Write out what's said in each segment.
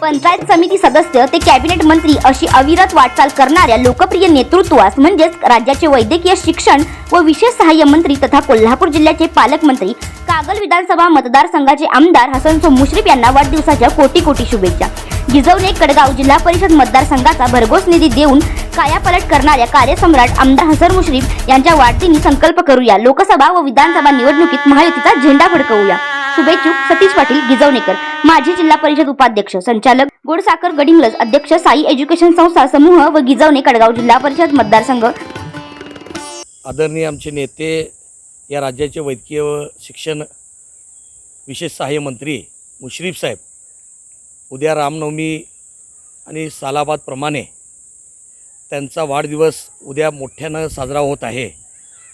पंचायत समिती सदस्य ते कॅबिनेट मंत्री अशी अविरत वाटचाल करणाऱ्या लोकप्रिय नेतृत्वास म्हणजेच राज्याचे वैद्यकीय शिक्षण व विशेष सहाय्य मंत्री तथा कोल्हापूर जिल्ह्याचे पालकमंत्री कागल विधानसभा मतदारसंघाचे आमदार हसनसो मुश्रीफ यांना वाढदिवसाच्या कोटी कोटी शुभेच्छा. गिजवणे कडगाव जिल्हा परिषद मतदारसंघाचा भरघोस निधी देऊन कायापालट करणाऱ्या कार्यसम्राट आमदार हसन मुश्रीफ यांच्या वाढदिनी संकल्प करूया. लोकसभा व विधानसभा निवडणुकीत महायुतीचा झेंडा फडकवूया. शुभेच्छुक सतीश पाटील गिजवणेकर माजी जिल्हा परिषद उपाध्यक्ष संचालक गोडसाकर गडिंगलज अध्यक्ष साई एज्युकेशन संस्था समूह व गिजवणे कडगाव जिल्हा परिषद मतदारसंघ. आदरणीय आमचे नेते या राज्याचे वैद्यकीय व शिक्षण विशेष सहाय्य मंत्री मुश्रीफ साहेब उद्या रामनवमी आणि सालाबादप्रमाणे त्यांचा वाढदिवस उद्या मोठ्यानं साजरा होत आहे.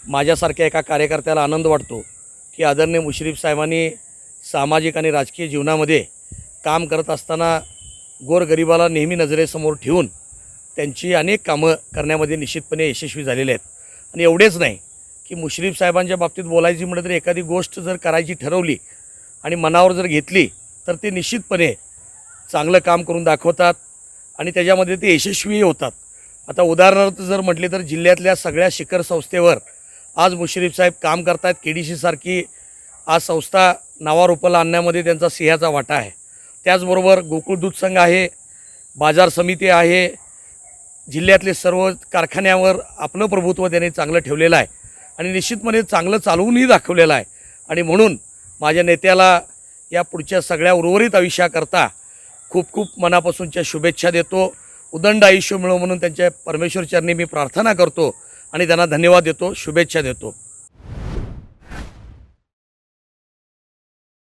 माझ्यासारख्या एका कार्यकर्त्याला आनंद वाटतो की आदरणीय मुश्रीफ साहेबांनी सामाजिक आणि राजकीय जीवनामध्ये काम करत असताना गोरगरिबाला नेहमी नजरेसमोर ठेवून त्यांची अनेक कामं करण्यामध्ये निश्चितपणे यशस्वी झालेले आहेत. आणि एवढेच नाही की मुश्रीफ साहेबांच्या बाबतीत बोलायची म्हटलं तर एखादी गोष्ट जर करायची ठरवली आणि मनावर जर घेतली तर ते निश्चितपणे चांगलं काम करून दाखवतात आणि त्याच्यामध्ये ते यशस्वीही होतात. आता उदाहरणार्थ जर म्हटले तर जिल्ह्यातल्या सगळ्या शिखर संस्थेवर आज मुश्रीफ साहेब काम करतायत के डी सीसारखी आज संस्था नावारूपाला आणण्यामध्ये त्यांचा सिंहाचा वाटा आहे. त्याचबरोबर गोकुळ दूध संघ आहे बाजार समिती आहे जिल्ह्यातले सर्व कारखान्यावर आपलं प्रभुत्व त्यांनी चांगलं ठेवलेलं आहे आणि निश्चितपणे चांगलं चालवूनही दाखवलेलं आहे. आणि म्हणून माझ्या नेत्याला या पुढच्या सगळ्या उर्वरित आयुष्याकरता खूप खूप मनापासूनच्या शुभेच्छा देतो. उदंड आयुष्य मिळो म्हणून त्यांच्या परमेश्वर चरणी मी प्रार्थना करतो आणि त्यांना धन्यवाद देतो शुभेच्छा देतो.